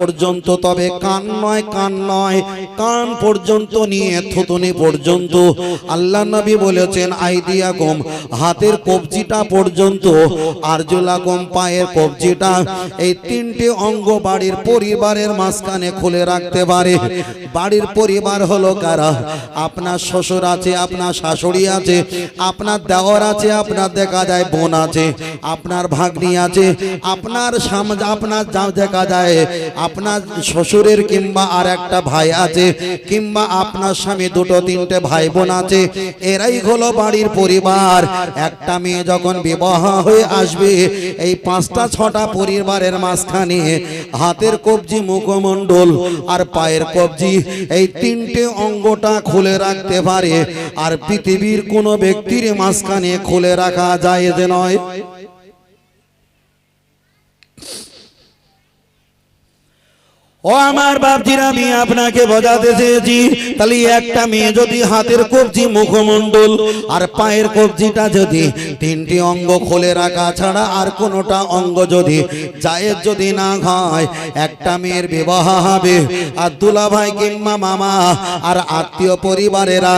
পর্যন্ত তবে কান নয় কান নয়, কান পর্যন্ত নিয়ে থুতনি পর্যন্ত। আল্লাহ নবী বলেছেন আইডিয়া গম, হাতের কবজিটা পর্যন্ত, আরজুলা গম পায়ের কবজিটা এই তিনটে অঙ্গ বাড়ির পরিবারের মাঝখানে খুলে রাখতে পারে। বাড়ির পরিবার হলো কারা? আপনার শ্বশুর আছে, আপনার শাশুড়ি আছে, আপনার দেওয়ার আছে, আপনার দেখা যায় বোন আছে, আপনার ভাগ্নি আছে, আপনার সাম- আপনার যা দেখা যায় আপনার শ্বশুরের কিংবা আর একটা ভাই আছে, কিংবা আপনার স্বামী দুটো, তিনটে ভাই বোন আছে, এরাই হলো বাড়ির পরিবার। একটা মেয়ে যখন বিবাহ হয়ে আসবে, এই পাঁচটা, ছটা পরিবারের মাঝখানে হাতের কবজি, মুখমণ্ডল আর পায়ের কবজি, এই তিনটে অঙ্গটা খুলে রাখতে পারে। আর পৃথিবীর কোনো ব্যক্তির মাঝখানে খুলে রাখা যায় যে নয়। ও আমার বাপজিরা, আমি আপনাকে বোঝাতে চেয়েছি। তাহলে একটা মেয়ে যদি হাতের কবজি মুখমণ্ডল আর পায়ের কবজিটা যদি তিনটি অঙ্গ খোলে রাখা ছাড়া আর কোনোটা অঙ্গ যদি জায়েজ যদি না হয়, একটা মেয়ের বিবাহ হবে। আর দুলা ভাই কিংবা মামা আর আত্মীয় পরিবারেরা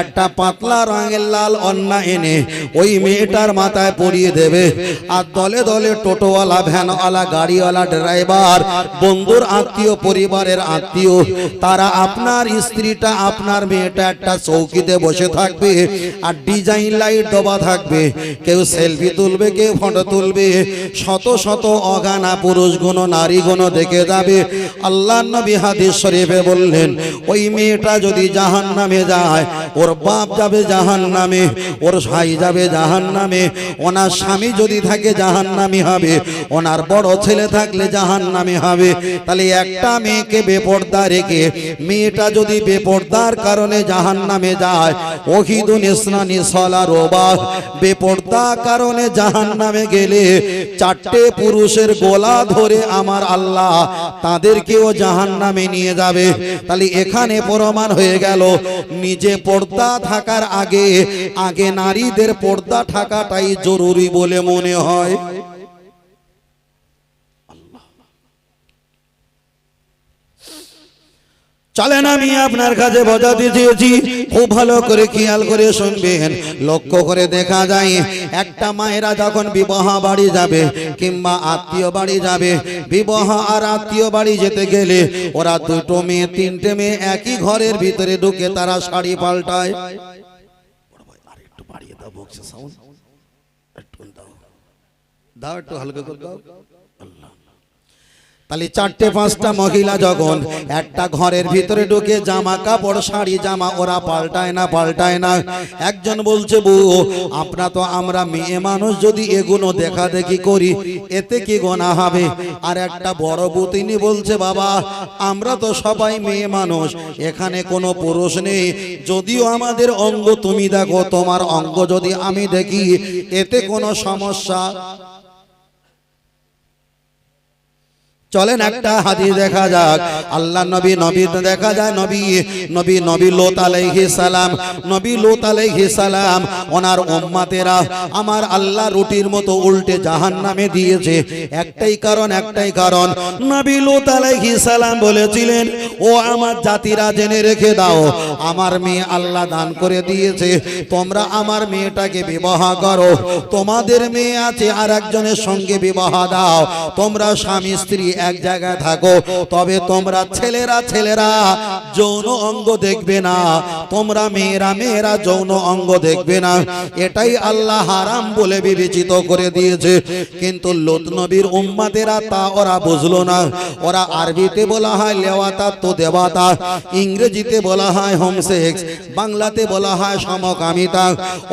একটা পাতলা রঙের লাল অন্না এনে ওই মেয়েটার মাথায় পরিয়ে দেবে। আর দলে দলে টোটোওয়ালা, ভ্যানওয়ালা, গাড়িওয়ালা, ড্রাইভার, বন্ধুর আত্মীয় পরিবারের আত্মীয়, তারা আপনার স্ত্রীটা, আপনার মেয়েটা একটা চৌকিতে বসে থাকবে আর ডিজাইন লাইট ডবা থাকবে। কেউ সেলফি তুলবে, কেউ ফটো তুলবে। শত শত অগানা পুরুষ গুণ, নারী গুণ দেখে যাবে। আল্লাহ নবী হাদিস শরীফে বললেন, ওই মেয়েটা যদি জাহান নামে যায় ওর বাপ যাবে জাহান নামে ওর ভাই যাবে জাহান নামে ওনার স্বামী যদি থাকে জাহান নামি হবে, ওনার বড় ছেলে থাকলে জাহান নামে হবে। তাহলে একটা মেয়েকে বেপর্দা রেখে, মেয়েটা যদি বেপর্দার কারণে জাহান নামে যায়, ওহিদুন ইসনানি সলা রোবা বেপর্দা কারণে জাহান নামে গেলে চারটে পুরুষের গোলা ধরে আমার আল্লাহ তাদেরকেও জাহান নামে নিয়ে যাবে। তাহলে এখানে প্রমাণ হয়ে গেল, নিজে পর্দা থাকার আগে আগে নারীদের পর্দা থাকাটাই জরুরি বলে মনে হয়। চলেন আমি আপনার কাছে বোঝাতে চেয়েছি খুব ভালো করে খেয়াল করে শুনবেন। লক্ষ্য করে দেখা যায়, একটা মায়েরা যখন বিবাহ বাড়ি যাবে কিংবা আত্মীয় বাড়ি যাবে, বিবাহ আর আত্মীয় বাড়ি যেতে গেলে ওরা দুটো মেয়ে, তিনটে মেয়ে একই ঘরের ভিতরে ঢুকে তারা শাড়ি পাল্টায়। দাও, একটু হালকা করে দাও। তাহলে চারটে পাঁচটা মহিলা যখন একটা ঘরের ভিতরে ঢুকে জামা কাপড়, শাড়ি, জামা, ওরা পাল্টায় না পাল্টায় না। একজন বলছে, বউ আমরা তো আমরা মেয়ে মানুষ, যদি এগুলো দেখা দেখি করি, এতে কি গোনা হবে? আর একটা বড় বউ তিনি বলছে, বাবা, আমরা তো সবাই মেয়ে মানুষ, এখানে কোনো পুরুষ নেই। যদিও আমাদের অঙ্গ তুমি দেখো, তোমার অঙ্গ যদি আমি দেখি, এতে কোনো সমস্যা চলেন একটা হাদিস দেখা যাক। আল্লাহ নবী নবী দেখা যায় নবী নবী নবী লোত আলাইহি সালাম নবী লোত আলাইহি সালাম। ওনার উম্মাতেরা আমার আল্লাহ রুটির মতো উল্টে জাহান্নামে দিয়েছে। একটাই কারণ একটাই কারণ। নবী লোত আলাইহি সালাম বলেছিলেন ও আমার জাতিরা জেনে রেখে দাও আমার মেয়ে আল্লাহ দান করে দিয়েছে। তোমরা আমার মেয়েটাকে বিবাহ করো। তোমাদের মেয়ে আছে আর একজনের সঙ্গে বিবাহ দাও। তোমরা স্বামী স্ত্রী এক জায়গায় থাকো, তবে তোমরা ছেলেরা ছেলেরা, যৌন অঙ্গ দেখবে না। তোমরা মেয়েরা মেয়েরা যৌন অঙ্গ দেখবে না। এটাই আল্লাহ হারাম বলে বিবেচিত করে দিয়েছে। কিন্তু লোত নবীর উম্মাদেরা তা ওরা বুঝলো না। ওরা আরবিতে বলা হয় লেওয়াতা তো দেবাতা ইংরেজিতে বলা হয় হোমসেক্স, বাংলাতে বলা হয় সমকামিতা।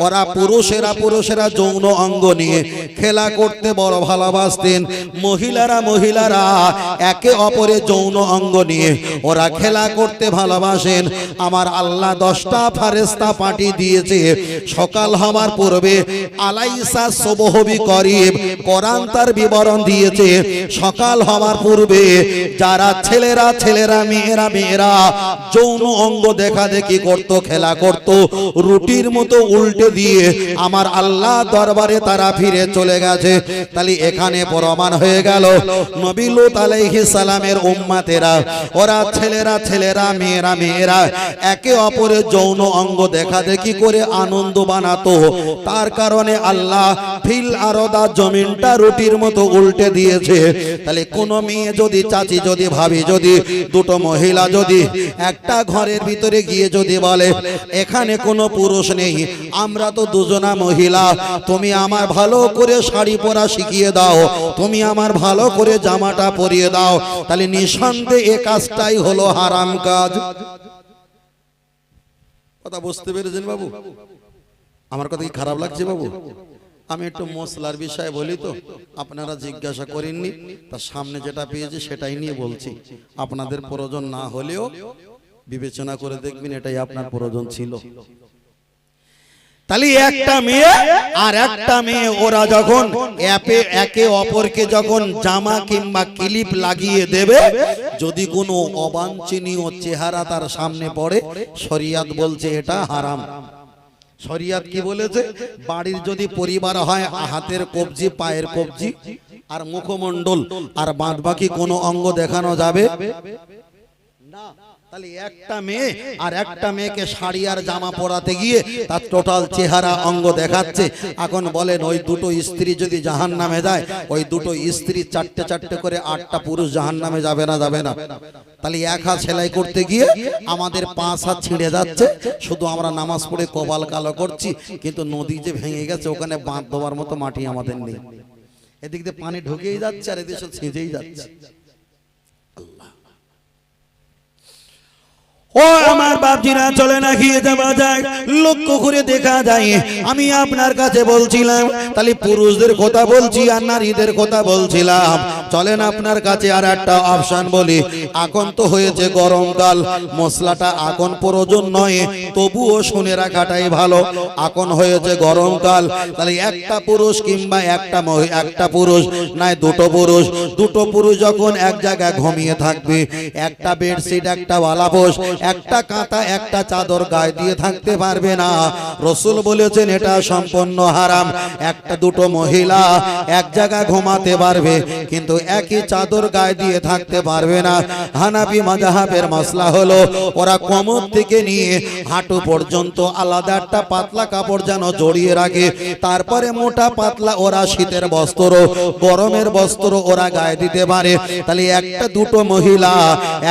ওরা পুরুষেরা পুরুষেরা যৌন অঙ্গ নিয়ে খেলা করতে বড় ভালোবাসতেন। মহিলারা মহিলারা একে অপরের যৌন অঙ্গ নিয়ে। ওরা খেলা করতে ভালোবাসেন। আমার আল্লাহ দশটা ফারেস্তা পার্টি দিয়েছে। সকাল হওয়ার পূর্বে আলাইসা সবহবি করিব কোরআন তার বিবরণ দিয়েছে। সকাল হওয়ার পূর্বে যারা ছেলেরা ছেলেরা, মেয়েরা মেয়েরা যৌন অঙ্গ দেখা দেখি করত, খেলা করত, রুটির মতো উল্টে দিয়ে আমার আল্লাহ দরবারে তারা ফিরে চলে গেছে। তাহলে এখানে প্রমাণ হয়ে গেল নবী লুত আলাইহিস সালামের উম্মাতেরা, ওরা ছেলেরা ছেলেরা, মেয়েরা মেয়েরা, একে অপরের যৌন অঙ্গ দেখা দেখি করে আনন্দ বানাতো। তার কারণে আল্লাহ ফিল আরদা জমিনটা রুটির মতো উল্টে দিয়েছে। তাহলে কোন মেয়ে যদি, চাচি যদি, ভাবি যদি, দুটো মহিলা যদি, একটা ঘরের ভিতরে গিয়ে যদি বলে, এখানে কোনো পুরুষ নেই, আমরা তো দুজনা মহিলা, তুমি আমার ভালো করে শাড়ি পরা শিখিয়ে দাও, তুমি আমার ভালো করে জামাটা পরিয়ে দাও। তাহলে নিঃসন্দেহে এ কাজটাই হলো হারাম কাজ। কথা বুঝতে পেরেছেন বাবু? আমার কথা কি খারাপ লাগছে বাবু? আমি একটু মশলার বিষয়ে বলি তো, আপনারা জিজ্ঞাসা করেননি, তার সামনে যেটা পেয়েছি সেটাই নিয়ে বলছি। আপনাদের প্রয়োজন না হলেও বিবেচনা করে দেখবেন এটাই আপনার প্রয়োজন ছিল। তাহলে একটা মেয়ে আর একটা মেয়ে ওরা যখন অ্যাপে একে অপরকে যখন জামা কিংবা ক্লিপ লাগিয়ে দেবে যদি কোনো অবাঞ্ছনীয় চেহারা তার সামনে পড়ে শরিয়াত বলছে এটা হারাম। শরিয়াত কি বলেছে? বাড়ির যদি পরিবার হয় হাতের কবজি পায়ের কবজি আর মুখমণ্ডল আর বাদ বাকি কোনো অঙ্গ দেখানো যাবে? না। তাহলে একটা মেয়ে আর একটা মেয়েকে শাড়ি আর জামা পরাতে গিয়ে তার টোটাল চেহারা অঙ্গ দেখাচ্ছে। এখন বলেন ওই দুটো স্ত্রী যদি জাহান নামে যায় ওই দুটো স্ত্রী চারটে চারটে করে আটটা পুরুষ জাহান নামে যাবে না যাবে না। তাহলে এক হাত সেলাই করতে গিয়ে আমাদের পাঁচ হাত ছিঁড়ে যাচ্ছে। শুধু আমরা নামাজ পড়ে কপাল কালো করছি কিন্তু নদী যে ভেঙে গেছে ওখানে বাঁধ দেওয়ার মতো মাটি আমাদের নেই। এদিক দিয়ে পানি ঢুকেই যাচ্ছে আর এদিকে ছিঁচেই যাচ্ছে। ও আমার বাপজিরা না লক্ষ্য করে দেখা আমি আপনার কাছে বলছিলাম, তাহলে পুরুষদের কথা বলছি আর নারীদের কথা বলছিলাম। চলেন আপনার কাছে আর একটা অপশন বলি। এখন তো হয়েছে গরমকাল মশলাটা এখন প্রয়োজন নয়, তবুও শুনে রাখাটাই ভালো। এখন হয়েছে গরমকাল তাহলে একটা পুরুষ কিংবা একটা একটা পুরুষ নয় দুটো পুরুষ। দুটো পুরুষ যখন এক জায়গায় ঘুমিয়ে থাকবে, একটা বেডশিট একটা বালাপোষ একটা কাঁথা, একটা চাদর গায়ে দিয়ে থাকতে পারবে না। রসুল বলেছেন, এটা সম্পূর্ণ হারাম। একটা দুটো মহিলা এক জায়গায় ঘুমাতে পারবে, কিন্তু একই চাদর গায়ে দিয়ে থাকতে পারবে না। হানাবি মাজাহাবের মশলা হলো ওরা কোমর থেকে নিয়ে হাঁটু পর্যন্ত আলাদা একটা পাতলা কাপড় যেন জড়িয়ে রাখে। তারপরে মোটা পাতলা ওরা শীতের বস্ত্র গরমের বস্ত্র ওরা গায়ে দিতে পারে। তাহলে একটা দুটো মহিলা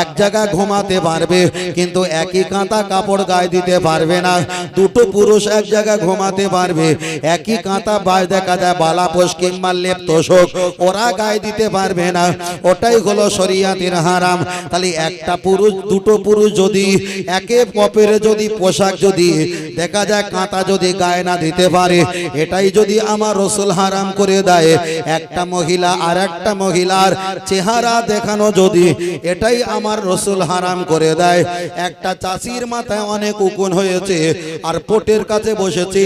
এক জায়গায় ঘুমাতে পারবে কিন্তু একই কাঁথা কাপড় গায়ে দিতে পারবে না। দুটো পুরুষ এক জায়গায় ঘুমাতে পারবে। একই কাঁথা বায় দেখা যায় বালাপোষ কিংবা লেপ তোষক ওরা গায়ে দিতে পারবে না। ওটাই হলো শরিয়াতের হারাম। তাহলে একটা পুরুষ, দুটো পুরুষ যদি, একে অপরের যদি, পোশাক যদি, দেখা যায় কাঁথা যদি গায়ে না দিতে পারে, এটাই যদি আমার রসুল হারাম করে দেয়। একটা মহিলা আর একটা মহিলার চেহারা দেখানো যদি, এটাই আমার রসুল হারাম করে দেয়। একটা চাষির মাথায় অনেক উকুন হয়েছে, আর পোটের কাছে বসেছে,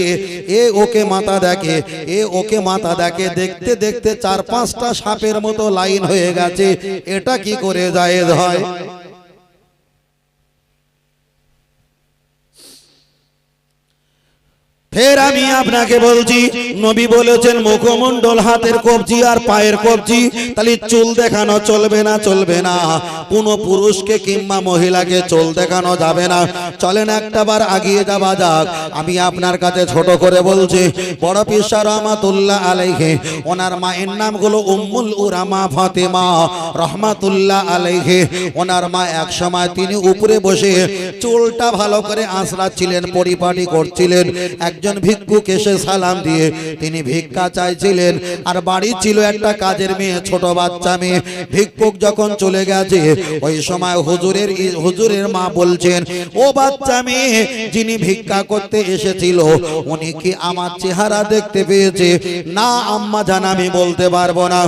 এ ওকে মাথা দেখে, এ ওকে মাথা দেখে, দেখতে দেখতে চার পাঁচটা সাপের মতো লাইন হয়ে গেছে। এটা কি করে জায়েজ হয়? ফের আমি আপনাকে বলছি, নবী বলেছেন, মুখমণ্ডল, হাতের কবজি আর পায়ের কবজি, তাহলে চুল দেখানো চলবে না চলবে না। কোন পুরুষকে কিংবা মহিলাকে চুল দেখানো যাবে না। চলেন একটা বার আগিয়ে যাওয়া যাক। আমি আপনার কাছে ছোট করে বলছি, বড় পিসা রহমাতুল্লাহ আলাইহে, ওনার মায়ের নাম হলো উম্মুল উরামা ফাতেমা রহমাতুল্লাহ আলাইহে। ওনার মা এক সময় তিনি উপরে বসে চুলটা ভালো করে আঁচড়াচ্ছিলেন, পরিপাটি করছিলেন। একজন একজন ভিক্ষুক এসে সালাম দিয়ে তিনি ভিক্ষা চাইছিলেন। আর বাড়ি ছিল একটা কাজের মেয়ে, ছোট বাচ্চা মেয়ে। ভিক্ষুক যখন চলে গেছে, ওই সময় হুজুরের হুজুরের মা বলছেন, ও বাচ্চা মেয়ে, যিনি ভিক্ষা করতে এসেছিল, উনি কি আমার চেহারা দেখতে পেয়েছে? না, আম্মা জান, আমি বলতে পারব না।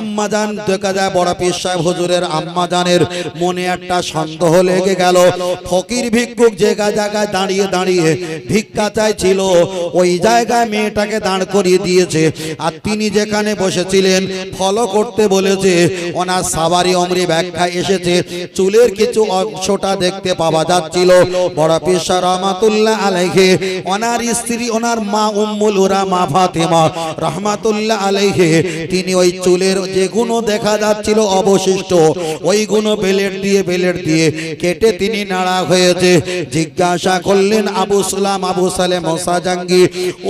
আম্মা জান, দেখা যায় বড় পীর সাহেব হুজুরের আম্মা জানের মনে একটা সন্দেহ লেগে গেল। ফকির ভিক্ষুক জায়গা জায়গায় দাঁড়িয়ে দাঁড়িয়ে ভিক্ষা চাইছিল ওই জায়গায় মেয়েটাকে দাঁড় করিয়ে দিয়েছে। আর তিনি যেখানে বসেছিলেন, ফলো করতে বলেছে, ওনার সাবারি অমরি ব্যাখ্যা এসেছে, চুলের কিছু অংশটা দেখতে পাওয়া যাচ্ছিল। বড় পেশা রহমাতুল্লাহ আলাইহে, ওনার স্ত্রী, ওনার মা উম্মুল উরা, মা ফাতেমা রহমাতুল্লাহ আলাইহে, তিনি ওই চুলের যে গুণ দেখা যাচ্ছিল অবশিষ্ট, ওই গুণ বেলেট দিয়ে বেলেট দিয়ে কেটে তিনি নাড়া হয়েছে। জিজ্ঞাসা করলেন, আবু সালাম, আবু সালেম মোসা জাঙ্গি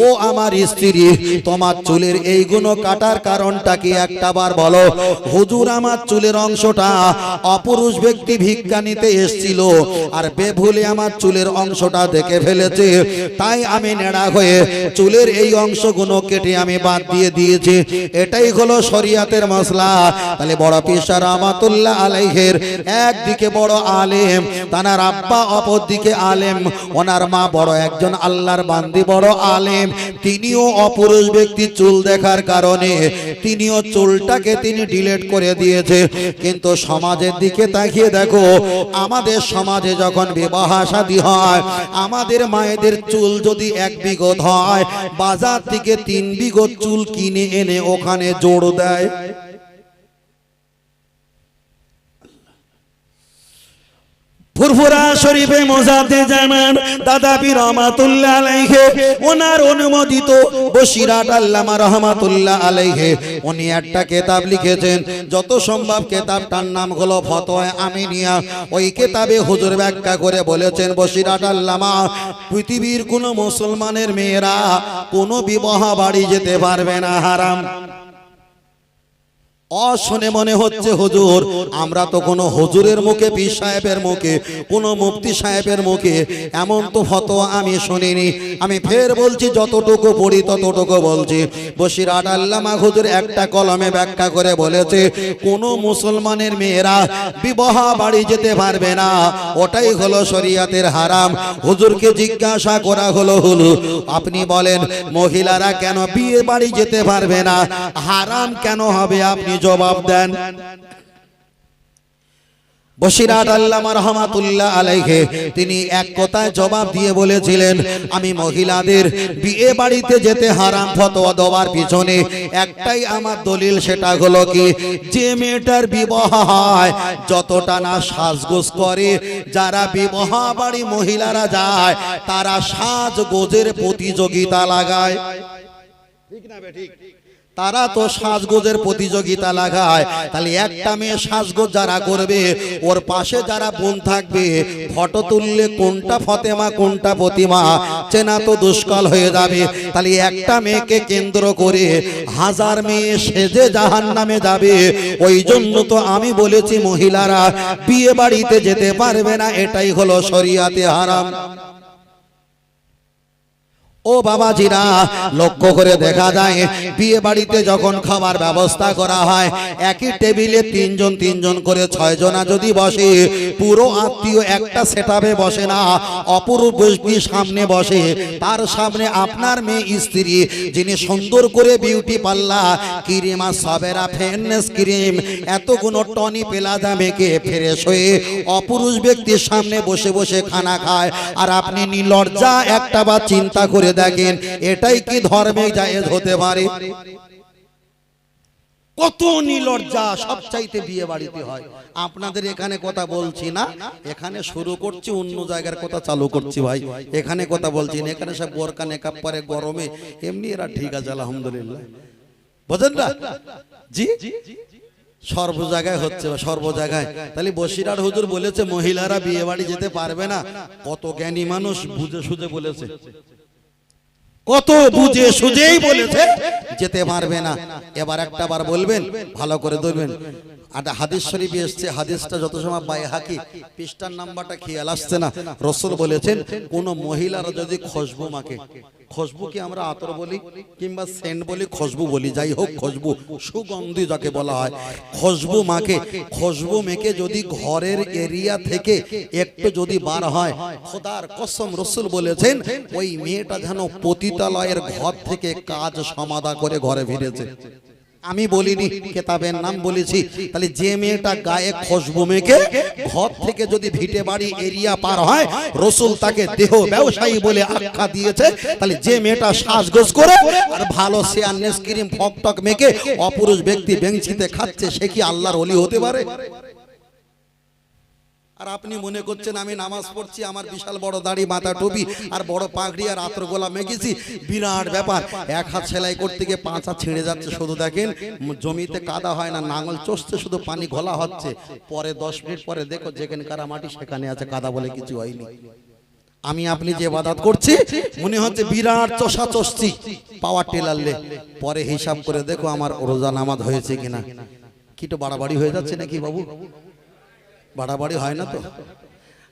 ও আমার স্ত্রী, তোমার চুলের এই গুণ কাটার কারণটা কি একটা বার বলো? হুজুর, আমার চুলের অংশটা অপুরুষ ব্যক্তি ভিক্ষা নিতে এসছিল আর বেভুলে আমার চুলের অংশটা দেখে ফেলেছে। তাই আমি নেড়া হয়ে চুলের এই অংশগুলো কেটে আমি বাদ দিয়ে দিয়েছি। এটাই হলো শরিয়াতের মশলা। তাহলে বড় পিসা রহমাতুল্লাহ আলাইহের একদিকে বড় আলেম, তানার আব্বা অপর দিকে আলেম। ওনার মা বড় একজন আল্লাহর বান্দি বড় আলেম। তিনিও অপুরুষ ব্যক্তি চুল দেখার কারণে তিনিও চুলটাকে তিনি ডিলেট করে দিয়েছে। কিন্তু সমাজের দিকে তাকিয়ে দেখো, আমাদের সমাজে যখন বিবাহ শাদী হয়, আমাদের মায়েদের চুল যদি এক বিগত হয়, বাজার থেকে তিন বিগত চুল কিনে এনে ওখানে জোড় দেয়। ফুরফুরা শরীফে মোজাতে জানান দাদা পীর রহমাতুল্লাহ আলাইহে, ওনার অনুমোদিত বসিরাট আল্লামা রহমাতুল্লাহ আলাইহে। উনি একটা কেতাব লিখেছেন, যত সম্ভব কেতাবটার নাম হলো ফতোয়া আমিনিয়া। ওই কেতাবে হুজুর ব্যাখ্যা করে বলেছেন বসিরাট আল্লামা, পৃথিবীর কোন মুসলমানের মেয়েরা কোনো বিবাহ বাড়ি যেতে পারবে না, হারাম। অশুনে মনে হচ্ছে, হুজুর, আমরা তো কোনো হুজুরের মুখে, পীর সাহেবের মুখে, কোনো মুফতি সাহেবের মুখে এমন তো ফতোয়া আমি শুনিনি। আমি ফের বলছি, যতটুকু পড়ি ততটুকু বলছি। বসিরাট আল্লামা হুজুর একটা কলমে ব্যাখ্যা করে বলেছে, কোনো মুসলমানের মেয়েরা বিবাহ বাড়ি যেতে পারবে না, ওটাই হলো শরিয়াতের হারাম। হুজুরকে জিজ্ঞাসা করা হলো হলো আপনি বলেন, মহিলারা কেন বিয়ে বাড়ি যেতে পারবে না? হারাম কেন হবে আপনি জবাব দেন। বসিরাট আল্লামা রহমাতুল্লাহ আলাইহে, তিনি এক কথায় জবাব দিয়ে বলেছিলেন, আমি মহিলাদের বিয়ে বাড়িতে যেতে হারাম ফতোয়া দেওয়ার পিছনে একটাই আমার দলিল, সেটা হলো কি, যে মেয়েটার বিবাহ হয়, যতটা না সাজগোজ করে, যারা বিবাহ বাড়ি মহিলারা যায়, তারা সাজগোজের প্রতিযোগিতা লাগায়। ঠিক না ঠিক। তারা তো সাজগোজের প্রতিযোগিতা লাগায়। তাহলে একটা মেয়ে সাজগোজ যারা করবে, ওর পাশে যারা বোন থাকবে, ফটো তুললে কোনটা ফতেমা, কোনটা প্রতিমা? চেনা তো দুষ্কল হয়ে যাবে। তাহলে একটা মেয়েকে কেন্দ্র করে হাজার মেয়ে সেজে জাহান নামে যাবে। ওই জন্য তো আমি বলেছি মহিলারা, বিয়ে বাড়িতে যেতে পারবে না, এটাই হলো শরিয়াতে হারাম। ও বাবাজিরা, লক্ষ্য করে দেখা যায় বিয়ে বাড়িতে যখন খাবার ব্যবস্থা করা হয়, একই টেবিলে তিনজন তিনজন করে ছয় জনা যদি বসে, পুরো আত্মীয় একটা সেটাবে বসে না, অপরূপ সামনে বসে, তার সামনে আপনার মেয়ে স্ত্রী, যিনি সুন্দর করে বিউটি পাল্লা ক্রিম আর সবেরা ফেননেস ক্রিম, এতগুলো টনি পেলাজা মেখে ফ্রেশ হয়ে অপুরুষ ব্যক্তির সামনে বসে বসে খানা খায়, আর আপনি নির্লজ্জা একটা বা চিন্তা করে দেখেন, এটাই কি ধর্মে জায়েজ হতে পারে? কত নিলজ্জা সব চাইতে বিয়ে বাড়িতে হয়। আপনাদের এখানে কথা বলছি না, এখানে শুরু করছি, অন্য জায়গার কথা চালু করছি ভাই। এখানে কথা বলছি না, এখানে সব বোরকা নেকাপ পরে গরমে, এমনি এরা ঠিক আছে, আলহামদুলিল্লাহ। বোঝেন না? জি? সর্ব জায়গায় হচ্ছে, সর্ব জায়গায়। তাহলে বসিরার হুজুর বলেছে, মহিলারা বিয়ে বাড়ি যেতে পারবে না। কত জ্ঞানী মানুষ বুঝে সুঝে বলেছে। কত বুঝে সুজেই বলেছে যেতে পারবে না। এবার একটা বার বলবেন ভালো করে ধরবেন। আর হাদিস হাদিসটা যত সময় হাকি খেয়াল আসছে না। মহিলারা যদি সুগন্ধি যাকে বলা হয়। খুশবু মাকে খুশবু মেকে যদি ঘরের এরিয়া থেকে একটু যদি বার হয়, খোদার কসম রসুল বলেছেন, ওই মেয়েটা যেন পতিতালয়ের ঘর থেকে কাজ সমাধা করে ঘরে ফিরেছে। আমি বলিনি কেতাবের নাম বলেছি। তাহলে যে মেয়েটা গায়ে খসবো মেখে ঘর থেকে যদি ভিটে বাড়ি এরিয়া পার হয় রসুল তাকে দেহ ব্যবসায়ী বলে আখ্যা দিয়েছে। তাহলে যে মেয়েটা শ্বাসগোজ করে আর ভালো শেয়ারনেস ক্রিম ফকটক মেখে অপুরুষ ব্যক্তি বেঞ্চিতে খাচ্ছে সে কি আল্লাহর অলি হতে পারে? আর আপনি মনে করছেন আমি নামাজ পড়ছি, আমার বিশাল বড় দাড়ি মাথা টুপি আর বড় পাগড়ি আর আতর গোলা মেখেছি। বিরাট ব্যাপার। এক হাত সেলাই করতে গিয়ে পাঁচ হাত ছিঁড়ে যাচ্ছে শুধু দেখেন, জমিতে কাদা হয় না, নাঙল চষতে শুধু পানি ঘোলা হচ্ছে। পরে দশ মিনিট পরে দেখো যেখানে কারা মাটি, সেখানে আছে কাদা বলে কিছু হয়নি। আমি আপনি যে বাদাত করছি, মনে হচ্ছে বিরাট চষা চষছি, পাওয়ার টেলারলে পরে হিসাব করে দেখো আমার রোজা নামাজ হয়েছে কিনা। কি তো বাড়াবাড়ি হয়ে যাচ্ছে নাকি বাবু? বাড়াবাড়ি হয় না তো?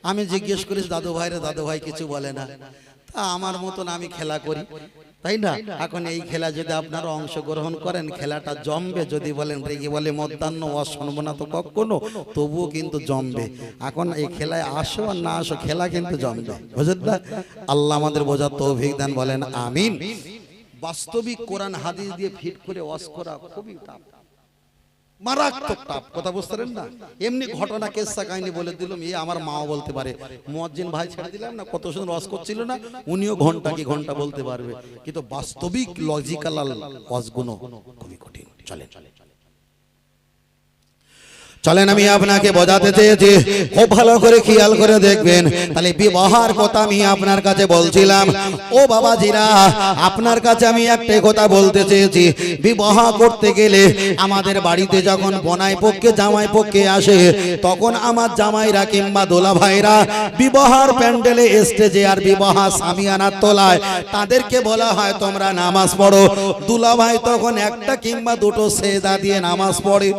আমি জিজ্ঞেস করিস দাদু ভাইরে, দাদু ভাই কিছু বলে না। তা আমার মতন আমি খেলা করি। তাই না? এখন এই খেলা যদি আপনারা অংশগ্রহণ করেন, খেলাটা জমবে। যদি বলেন, রেগে বলে মধ্যাহ্ন অশুনবো না তো কখনো? তবুও কিন্তু জমবে। এখন এই খেলায় আসো আর না আসো, খেলা কিন্তু জমবে। বুঝলেন না? আল্লাহ আমাদের বোঝার তৌফিক দেন, বলেন, আমিন। বাস্তবিক কোরআন হাদিস দিয়ে ফিট করে ওয়াজ করা খুবই টাফ। মারাত্মক টাপ কথা বুঝতে পারেন না? এমনি ঘটনা কেসা কাহিনী বলে দিলাম এই আমার মাও বলতে পারে। মুয়াজ্জিন ভাই ছেড়ে দিলাম না, কত সুন্দর রস করছিল না? উনিও ঘণ্টা কি ঘণ্টা বলতে পারবে। কিন্তু বাস্তবিক লজিক্যাল ওয়াজগুলো খুবই কঠিন। চলেন। চলেন আমি আপনাকে বোঝাতে চেয়েছি। খুব ভালো করে খেয়াল করে দেখবেন। তাহলে বিবাহার কথা আমি আপনার কাছে বলছিলাম। ও বাবাজিরা, আপনার কাছে আমি একটা কথা বলতে চেয়েছি। বিবাহ করতে গেলে আমাদের বাড়িতে যখন বনাই পক্ষে, জামাই পক্ষে আসে, তখন আমার জামাইরা কিংবা দোলা ভাইরা বিবাহার প্যান্ডেলে স্টেজে আর বিবাহ সামিয়ানার তোলায়, তাদেরকে বলা হয়, তোমরা নামাজ পড়ো। দুলা ভাই তখন একটা কিংবা দুটো সেদা দিয়ে নামাজ পড়ে।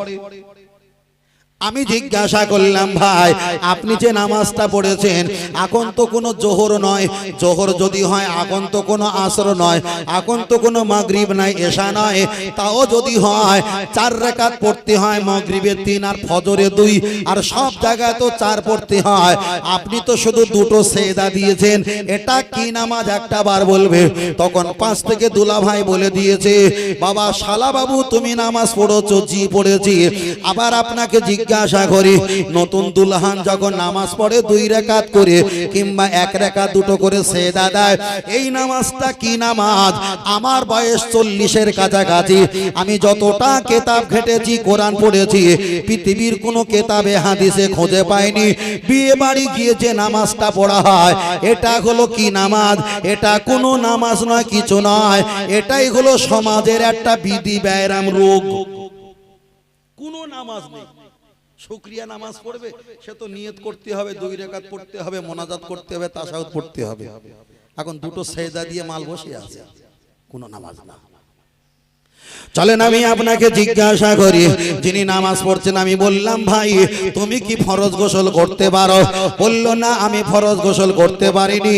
আমি জিজ্ঞাসা করলাম ভাই আপনি যে নামাজটা পড়েছেন এখন তো কোনো জোহর নয় জোহর যদি হয় এখন তো কোনো আসর নয় এখন তো কোনো মাগরিব নাই এশা নয় তাও যদি হয় চার রেখাত পড়তে হয় মাগরিবের তিন আর ফজরে দুই আর সব জায়গায় তো চার পড়তে হয় আপনি তো শুধু দুটো সেদা দিয়েছেন এটা কি নামাজ একটা বার বলবে? তখন পাঁচ থেকে দুলা ভাই বলে দিয়েছে বাবা শালা বাবু তুমি নামাজ পড়েছো জি পড়েছি আবার আপনাকে জিজ্ঞাসা করি, নতুন দুলহান যখন নামাজ পড়ে দুই রেখাত করে কিংবা এক রেখাত দুটো করে সে দাদায় এই নামাজটা কি নামাজ? আমার বয়স চল্লিশের কাছাকাছি। আমি যতটা কেতাব ঘেটেছি, কোরআন পড়েছি, পৃথিবীর কোনো কেতাবে, হাদিসে খুঁজে পাইনি। বিয়ে বাড়ি গিয়ে যে নামাজটা পড়া হয়, এটা হলো কি নামাজ? এটা কোনো নামাজ নয়, কিছু নয়। এটাই হলো সমাজের একটা বিধি ব্যায়াম রোগ। কোনো নামাজ নেই। শুক্রিয়া নামাজ পড়বে, সে তো নিয়ত করতে হবে, দুই রেখাত পড়তে হবে, মোনাজাত করতে হবে তাসাউদ পড়তে হবে। এখন দুটো সেজা দিয়ে মাল বসে আছে, কোনো নামাজ না। চলেন আমি আপনাকে জিজ্ঞাসা করি যিনি নামাজ পড়ছেন আমি বললাম ভাই তুমি কি ফরজ গোসল করতে পারো? বলল না আমি ফরজ গোসল করতে পারিনি।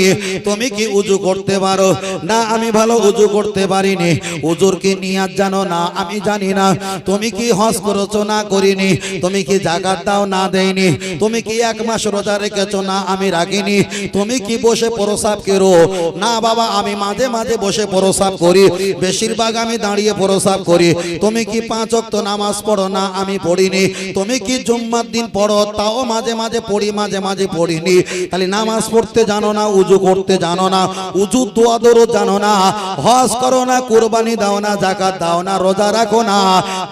তুমি কি উজু করতে পারো? না আমি ভালো উজু করতে পারিনি। উজুর কি নিয়াত জানো না আমি জানি না। তুমি কি হজ করেছ না করিনি? তুমি কি জাকাত দাও না দেয়নি? তুমি কি এক মাস রোজা রেখেছো না আমি রাখিনি? তুমি কি বসে প্রসাব করো? না বাবা আমি মাঝে মাঝে বসে প্রসাব করি। বেশিরভাগ আমি দাঁড়িয়ে প্রসাব করি। তুমি কি পাঁচ ওয়াক্ত নামাজ পড়ো? না আমি পড়িনি। তুমি কি জুম্মার দিন পড়ো? তাও মাঝে মাঝে পড়ি মাঝে মাঝে পড়িনি। তাহলে নামাজ পড়তে জানো না উজু করতে জানো না উজু দোয়াদরও জানো না। হজ করো না কুরবানি দাও না জাকাত দাও না রোজা রাখো না।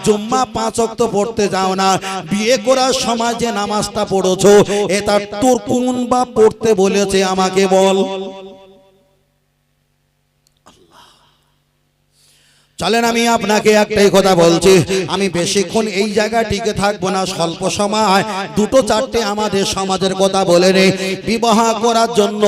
জুম্মা পাঁচ ওয়াক্ত পড়তে যাও না। বিয়ে করার সময় যে নামাজটা পড়েছো এটা তোর কোন বা পড়তে বলেছে আমাকে বল। চলেন আমি আপনাকে একটাই কথা বলছি। আমি বেশিক্ষণ এই জায়গা টিকে থাকব না, স্বল্প সময়। দুটো চারটে আমাদের সমাজের কথা বলে নেই বিবাহ করার জন্য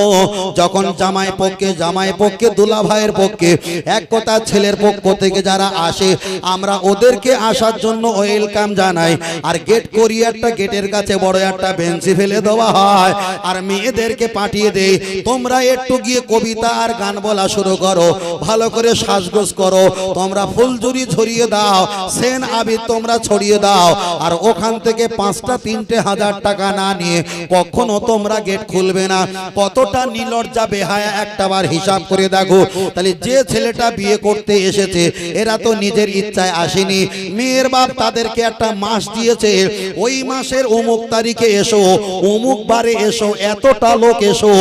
যখন জামাই পক্ষে জামাই পক্ষে দুলা ভাইয়ের পক্ষে, এক কথা ছেলের পক্ষ থেকে যারা আসে, আমরা ওদেরকে আসার জন্য ওয়েলকাম জানাই। আর গেট করিয়ে একটা গেটের কাছে বড় একটা বেঞ্চি ফেলে দেওয়া হয়। আর মেয়েদেরকে পাঠিয়ে দেই। তোমরা একটু গিয়ে কবিতা আর গান বলা শুরু করো। ভালো করে সাজগোজ করো। তোমরা ফুলঝুরি ছড়িয়ে দাও, সেন আবির তোমরা ছড়িয়ে দাও, আর ওখান থেকে পাঁচটা, তিনটে হাজার টাকা না নিয়ে কখনো তোমরা গেট খুলবে না। কতটা নিলজ্জা বেহায়া একটাবার হিসাব করে দেখো। তাহলে যে ছেলেটা বিয়ে করতে এসেছে, এরা তো নিজের ইচ্ছায় আসেনি। মেয়ের বাপ তাদেরকে একটা মাস দিয়েছে। ওই মাসের অমুক তারিখে এসো, অমুক বারে এসো, এতটা লোক এসো,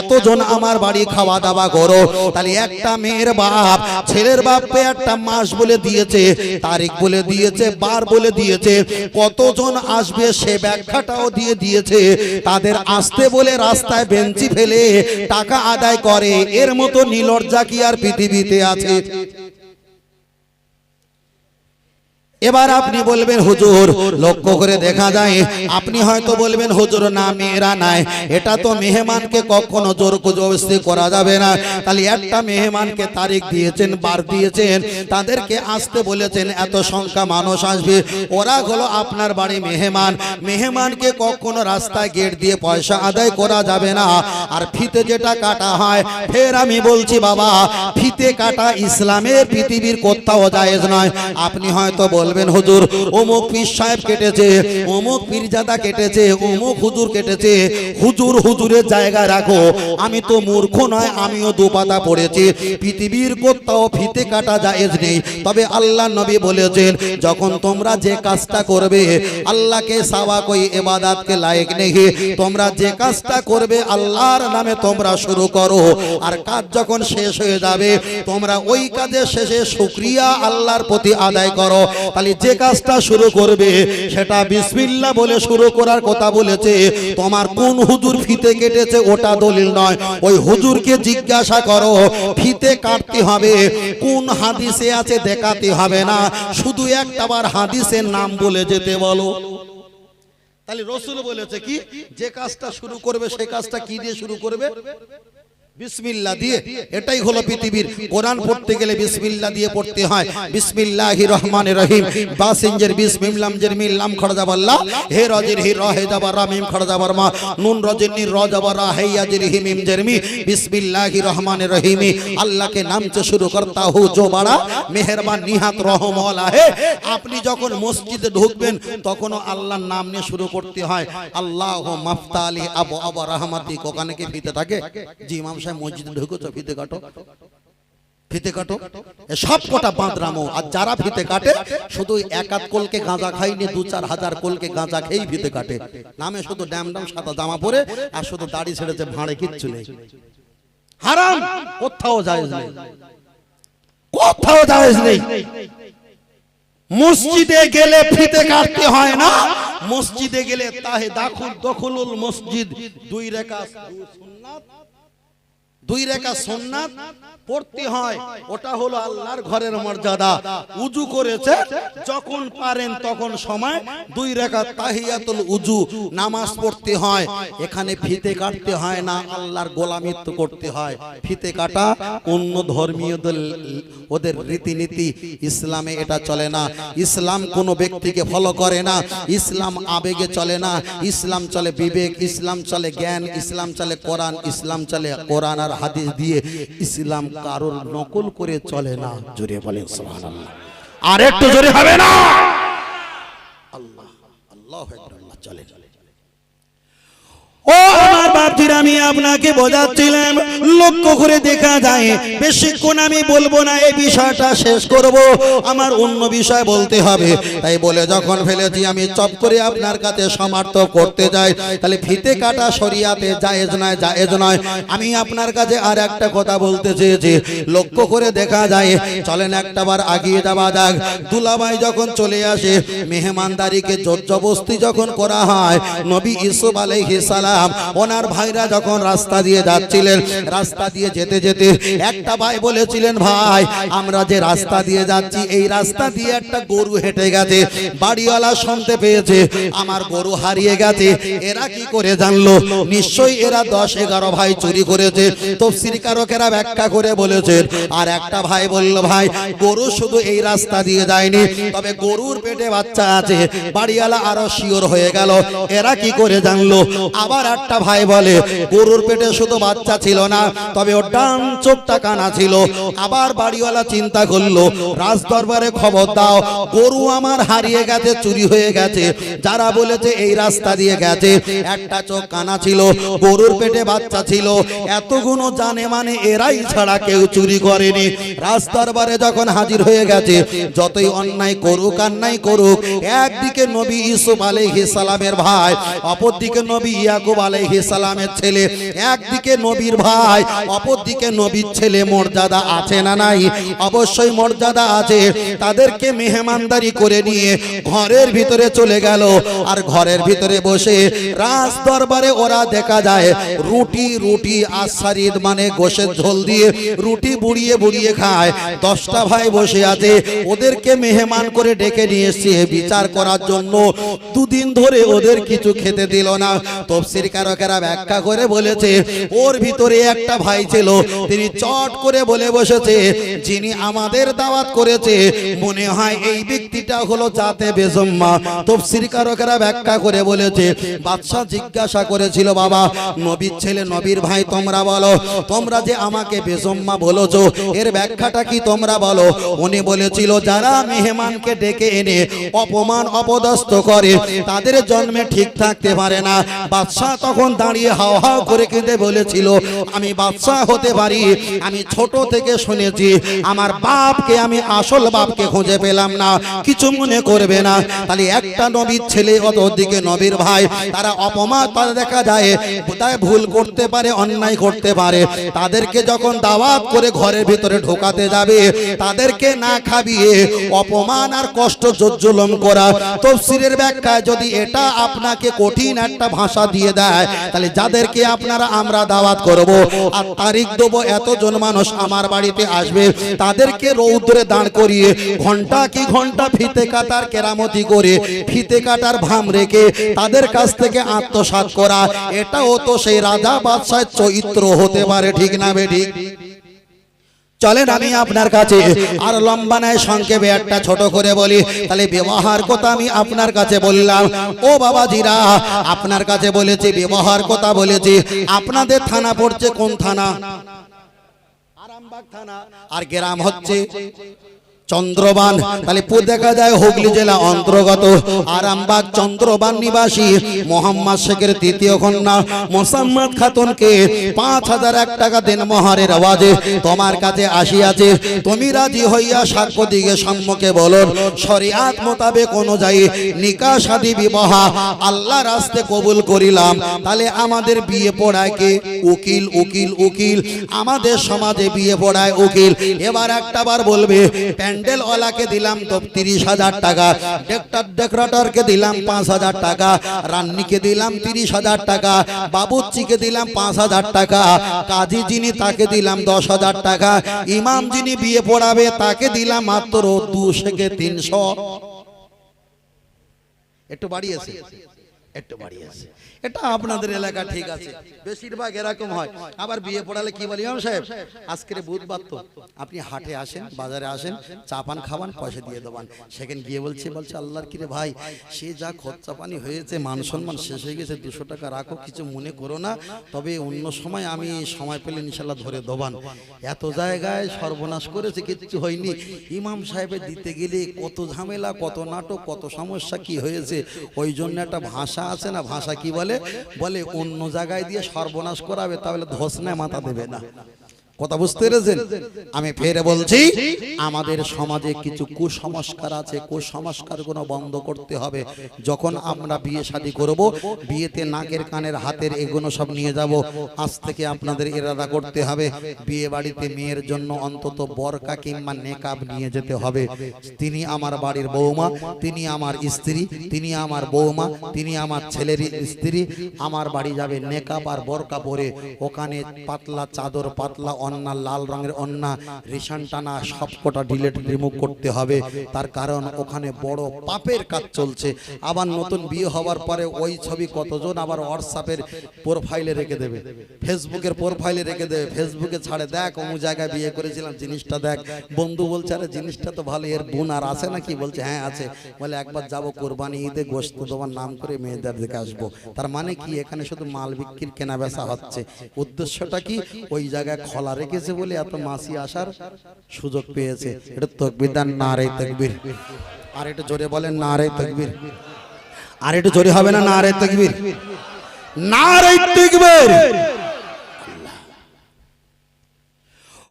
এতজন আমার বাড়ি খাওয়া দাওয়া করো। তাহলে একটা মেয়ের বাপ, ছেলের বাপকে একটা মাস বলে দিয়েছে, তারিখ বলে দিয়েছে, বার বলে দিয়েছে, কতজন আসবে সে ব্যাখ্যাটাও দিয়ে দিয়েছে। তাদের আসতে বলে রাস্তায় বেঞ্চি ফেলে টাকা আদায় করে, এর মতো নীলজ্জা কি আর পৃথিবীতে আছে? এবার আপনি বলবেন, হুজুর, লক্ষ্য করে দেখা যায়, আপনি হয়তো বলবেন, হুজুর, না, মেয়েরা নাই। এটা তো মেহমানকে কখনো জোর জবরদস্তি করা যাবে না। তাহলে একটা মেহমানকে তারিখ দিয়েছেন বার দিয়েছেন, তাদেরকে আসতে বলেছেন, এত সংখ্যা মানুষ আসবে। ওরা হলো আপনার বাড়ি মেহমান। মেহমানকে কখনো রাস্তায় গেট দিয়ে পয়সা আদায় করা যাবে না। আর ফিতে যেটা কাটা হয়, ফের আমি বলছি, বাবা, ফিতে কাটা ইসলামের পৃথিবীর কোথাও জায়েজ নয়। আপনি হয়তো বলবেন, হুজুর, অমুক পীর সাহেব কেটেছে, অমুক পীরজাদা কেটেছে, অমুক হুজুর কেটেছে। হুজুর, হুজুরের জায়গা রাখো। আমি তো মূর্খ নয়, আমিও দুপাতা পড়েছি। পৃথিবীর কোথাও ফিতে কাটা জায়েজ নেই। তবে আল্লাহ নবী বলেছেন, যখন তোমরা যে কাজটা করবে, আল্লাহকে সাওয়া কই ইবাদতকে লায়েক নেই তোমরা যে কাজটা করবে, আল্লাহর নামে তোমরা শুরু করো। আর কাজ যখন শেষ হয়ে যাবে, তোমরা ওই কাজের শেষে শুকরিয়া আল্লাহর প্রতি আদায় করো। তাহলে যে কাজটা শুরু করবে, সেটা বিসমিল্লাহ বলে শুরু করার কথা বলেছে। তোমার কোন হুজুর ফিতে কেটেছে ওটা দলিল নয়। ওই হুজুরকে জিজ্ঞাসা করো, ফিতে কাটতে হবে, কোন হাদিসে আছে দেখাতে হবে না? শুধু একটা একটাবার হাদিসের নাম বলে যেতে বলো। তাহলে রসুল বলেছে কি, যে কাজটা শুরু করবে, সে কাজটা কি দিয়ে শুরু করবে? বিসমিল্লা দিয়ে, এটাই হলো পৃথিবীর। কোরআন পড়তে গেলে বিসমিল্লা দিয়ে পড়তে হয়। বিসমিল্লাহি রহমান রহিম। বা সিঞ্জের বিস মিমলাম জের মিল্লাম খড়দা বাল্লা। হে রজের হি রহে দাবা রা, মিম খড়দা মা। নুন রজের নি, র দাবা রা, হে ইয়াজির হি, মিম জের মি। বিসমিল্লাহি রহমান রহিম। আল্লাহ নাম চে শুরু করতা হু, জো বড়া মেহেরবান, নিহাত, রহম ওয়ালা হে। আপনি যখন মসজিদে ঢুকবেন তখন আল্লাহর নাম নিয়ে শুরু করতে হয়। আল্লাহ মাফতালি আবু আবা রাহমাতি কোকানে কি ফিতে থাকে? জি, ইমাম সাহেব মসজিদে ঢুকেছো ফিতে কাটো। ফিতে কাটো? সব কটা বাঁদরামো আর যারা ফিতে কাটে, শুধু এক আধ কোলকে গাঁজা খাইনি, দু চার হাজার কোলকে গাঁজা খেয়েই ফিতে কাটে। নামে শুধু ড্যাম ড্যাম সাদা জামা পরে, আর শুধু দাড়ি ছেড়েছে, ভাঁড়ে কিচ্ছু নেই। হারাম! কোথাও যায় নেই। কোথাও জায়েজ নেই। মসজিদে গেলে ফিতে কাটতে হয় না। মসজিদে গেলে তাহে দাখুল দখলুল মসজিদ। দুই রেখা সুন্নাত দুই রেখা সোননাথ পড়তে হয়। ওটা হলো আল্লাহর ঘরের মর্যাদা। উজু করেছে, যখন পারেন তখন সময়। দুই রেখা তাহিয়াতুল উজু, নামাজ পড়তে হয়। এখানে ফিতে কাটতে হয় না, আল্লাহর গোলামিত্ব করতে হয়। ফিতে কাটা অন্য ধর্মীয়দের, ওদের রীতিনীতি। ইসলামে এটা চলে না। ইসলাম কোনো ব্যক্তিকে ফলো করে না। ইসলাম আবেগে চলে না। ইসলাম চলে বিবেক, ইসলাম চলে জ্ঞান, ইসলাম চলে কোরআন, ইসলাম চলে কোরআন আর হাদিস দিয়ে ইসলাম কারোর নকল করে চলে না। জোরে বলেন আর একটু জোরে হবে না আল্লাহ আল্লাহু আকবার আল্লাহ চলে চলে ও আমার বাপজির, আমি আপনাকে বোঝাচ্ছিলাম, লক্ষ্য করে দেখা যায়, বেশিক্ষণ আমি বলব না, এই বিষয়টা শেষ করব, আমার অন্য বিষয় বলতে হবে। তাই বলে যখন ফেলেছি, আমি চপ করে আপনার কাছে সমার্থ করতে যাই। তাহলে ফিতে কাটা শরিয়াতে জায়েজ নয় জায়েজ নয়। আমি আপনার কাছে আর একটা কথা বলতে চেয়েছি। লক্ষ্য করে দেখা যায়, চলেন একটাবার আগিয়ে যাওয়া যাক। দুলাভাই যখন চলে আসে, মেহমানদারিকে জোরজবস্তি যখন করা হয়, নবী ইসুফ আলাইহিস সালাম ওনার ভাই ভাইরা যখন রাস্তা দিয়ে যাচ্ছিলেন, রাস্তা দিয়ে যেতে যেতে একটা ভাই বলেছিলেন, ভাই, আমরা যে রাস্তা দিয়ে যাচ্ছি, এই রাস্তা দিয়ে একটা গরু হেঁটে গেছে, বাড়িওয়ালা শুনতে পেয়েছে, আমার গরু হারিয়ে গেছে, এরা কি করে জানলো? নিশ্চয়ই এরা দশ এগারো ভাই চুরি করেছে, তফসির কারকেরা ব্যাখ্যা করে বলেছেন আর একটা ভাই বলল, ভাই, গরু শুধু এই রাস্তা দিয়ে যায়নি, তবে গরুর পেটে বাচ্চা আছে, বাড়িওয়ালা আরও শিওর হয়ে গেল, এরা কি করে জানলো? আবার একটা ভাই বলে, গরুর পেটে শুধু বাচ্চা ছিল না, তবে ওর ডান চোখটা কানা ছিল। আবার বাড়িওয়ালা চিন্তা করল রাজ দরবারে খবর দাও, গরু আমার হারিয়ে গেছে, চুরি হয়ে গেছে। যারা বলেছে এই রাস্তা দিয়ে গেছে, একটা চোখ কানা ছিল, গরুর পেটে বাচ্চা ছিল। এতগুলো জানে মানে এরাই ছাড়া কেউ চুরি করেনি। রাজ দরবারে যখন হাজির হয়ে গেছে, যতই অন্যায় করুক আর নাই করুক, একদিকে নবী ইসুফ আলাইহিস সালামের ভাই, অপরদিকে নবী ইয়াকুব আলাইহিস সালামের ছেলে। একদিকে নবীর ভাই, অপরদিকে নবীর ছেলে মর্যাদা আছে না নাই? অবশ্যই মর্যাদা আছে। তাদেরকে মেহমানদারি করে নিয়ে ঘরের ভিতরে চলে গেল। আর ঘরের ভিতরে বসে রাজ দরবারে ওরা দেখা যায়, রুটি রুটি আসারিদ মানে গোশের ঝোল দিয়ে রুটি বুড়িয়ে বুড়িয়ে খায়। দশটা ভাই বসে আছে, ওদেরকে মেহমান করে ডেকে নিয়ে এসছে। বিচার করার জন্য দুদিন ধরে ওদের কিছু খেতে দিল না। তফসির কারকেরা ব্যাখ্যা করে বলেছে, ওর ভিতরে একটা ভাই ছিল, তিনি চট করে বলে বসেছে, যিনি আমাদের দাওয়াত করেছে, মনে হয় এই ব্যক্তিটা হলো জাতে বেজম্মা। তফসির কারকেরা ব্যাখ্যা করে বলেছে, বাদশাহ জিজ্ঞাসা করেছিল, বাবা, নবীর ছেলে, নবীর ভাই তোমরা বলো, তোমরা যে আমাকে বেজম্মা বলেছ, এর ব্যাখ্যাটা কি তোমরা বলো? উনি বলেছিল, যারা মেহমানকে ডেকে এনে অপমান, অপদস্থ করে, তাদের জন্মে ঠিক থাকতে পারে না। বাদশাহ তখন দাঁড়িয়ে হাও হাও করে কেঁদে বলেছিল, আমি বাদশাহ হতে পারি, আমি ছোট থেকে শুনেছি, আমার বাপকে আমি আসল বাপকে খুঁজে পেলাম না, কিছু মনে করবে না। তাহলে একটা নবীর ছেলে অতদিকে নবীর ভাই, তারা অপমান তারা দেখা যায় তাই ভুল করতে পারে, অন্যায় করতে পারে। তাদেরকে যখন দাওয়াত করে ঘরের ভিতরে ঢোকাতে যাবে, তাদেরকে না খাবিয়ে অপমান আর কষ্ট জজ্জলম করা। তফসিরের ব্যাখ্যায় যদি এটা আপনাকে কঠিন একটা ভাষা দিয়ে দেয় তাহলে যাদেরকে আপনারা আমরা দাওয়াত করব, আর তারিখ দেবো এতজন মানুষ আমার বাড়িতে আসবে, তাদেরকে রৌদ্রে দাঁড় করিয়ে ঘণ্টা কি ঘণ্টা ফিতে কাটার কেরামতি করে, ফিতে কাটার ভাম রেখে তাদের কাছ থেকে আত্মসাত করা, এটাও তো সেই রাজা বাদশাহ চরিত্র হতে পারে, ঠিক না বে ঠিক? চলেন আমি আপনার কাছে। আর লম্বা নয় সংক্ষেপে একটা ছোট করে বলি। তাহলে ব্যবহার কথা আমি আপনার কাছে বললাম। ও বাবা জিরা আপনার কাছে বলেছি, ব্যবহার কথা বলেছি। আপনাদের থানা পড়ছে কোন থানা? আরামবাগ থানা। আর গ্রাম হচ্ছে চন্দ্রবান। তাহলে দেখা যায় হুগলি জেলা অন্তর্গত। আরামবাগ চন্দ্রবান নিবাসী মোহাম্মদ শেখের তৃতীয় কন্যা মোসাম্মদ খাতুনকে পাঁচ হাজার এক টাকা দেন মহারের আওয়াজে। তোমার কাছে আসিয়াছে তুমি রাজি হইয়া সাক্ষ্য দিকে সম্মুখে বলুন শরিয়াত মোতাবেক অনুযায়ী নিকা শাদি বিবাহ আল্লাহ রাস্তে কবুল করিলাম। তাহলে আমাদের বিয়ে পড়ায় কে? উকিল উকিল উকিল। আমাদের সমাজে বিয়ে পড়ায় উকিল। এবার একটা বার বলবে প্যান্ডেল ওয়ালাকে দিলাম তো তিরিশ হাজার টাকা। ডেক্টর ডেকরেটরকে দিলাম পাঁচ হাজার টাকা। রান্নিকে দিলাম তিরিশ হাজার টাকা। বাবুচ্চিকে দিলাম পাঁচ হাজার টাকা। কাজী যিনি তাকে দিলাম দশ হাজার টাকা। ইমাম যিনি বিয়ে পড়াবে তাকে দিলাম মাত্র দুশো থেকে তিনশো। একটু বাড়িয়েছে একটু বাড়িয়েছে এটা আপনাদের এলাকা ঠিক আছে। বেশিরভাগ এরকম হয়। আবার বিয়ে পড়ালে কি বলি ইমাম সাহেব? আজকের বুধবার তো। আপনি হাটে আসেন বাজারে আসেন চা পান খাওয়ান পয়সা দিয়ে দেবান সেখানে গিয়ে বলছে বলছে আল্লাহর কিরে ভাই সে যা খরচা পানি হয়েছে মান সম্মান শেষ হয়ে গেছে দুশো টাকা রাখো কিছু মনে করো না। তবে অন্য সময় আমি সময় পেলে ইনশাল্লাহ ধরে দেবান এত জায়গায় সর্বনাশ করেছে কিচ্ছু হয়নি। ইমাম সাহেবের দিতে গেলে কত ঝামেলা কত নাটক কত সমস্যা কি হয়েছে? ওই জন্য একটা ভাষা আছে না ভাষা কি বলে? বলে বলে অন্য জায়গায় দিয়ে সর্বনাশ করাবে তাহলে ধস মাথা দেবে না। কথা বুঝতে পেরেছেন? আমি ফের বলছি, আমাদের সমাজে কিছু কুসংস্কার আছে কুসংস্কারগুলো বন্ধ করতে হবে। যখন আমরা বিয়ে শাদী করব, বিয়েতে নাকের কানের হাতের এগুলো সব নিয়ে যাব। আজ থেকে আপনাদের ইরাদা করতে হবে। বিয়ে বাড়িতে মেয়ের জন্য অন্তত বরকা কিংবা নেকাব নিয়ে যেতে হবে। তিনি আমার বাড়ির বৌমা তিনি আমার স্ত্রী, তিনি আমার বৌমা তিনি আমার ছেলের স্ত্রী। আমার বাড়ি যাবে নেকাব আর বরকা পরে। ওখানে পাতলা চাদর, পাতলা অন্না, লাল রঙের অন্না, রেশন টানা সবকটা ডিলেট রিমুভ করতে হবে। তার কারণ ওখানে বড় পাপের কাজ চলছে। আবার নতুন বিয়ে হওয়ার পরে ওই ছবি কতজন আবার হোয়াটসঅ্যাপের প্রোফাইলে রেখে দেবে। ফেসবুকের প্রোফাইলে রেখে দেবে। ফেসবুকে ছাড়ে, দেখ, অমুক জায়গায় বিয়ে করেছিলাম, জিনিসটা দেখ। বন্ধু বলছে, আরে, জিনিসটা তো ভালো, এর বোন আর আছে নাকি? বলছে হ্যাঁ আছে। বলে, একবার যাব কোরবানি ঈদে গোস্ত তোমার নাম করে মেয়েদের দেখে আসব। তার মানে কি, এখানে শুধু মাল বিক্রির কেনা বেচা হচ্ছে। উদ্দেশ্যটা কি? ওই জায়গায় খোলা রেখেছে বলে এত মাসি আসার সুযোগ পেয়েছে। এটা তকবির দান না রে তকবির। আর একটু জোরে বলেন না রে তকবির। আর একটু জোরে হবে না না রে তকবির। না রে তকবির।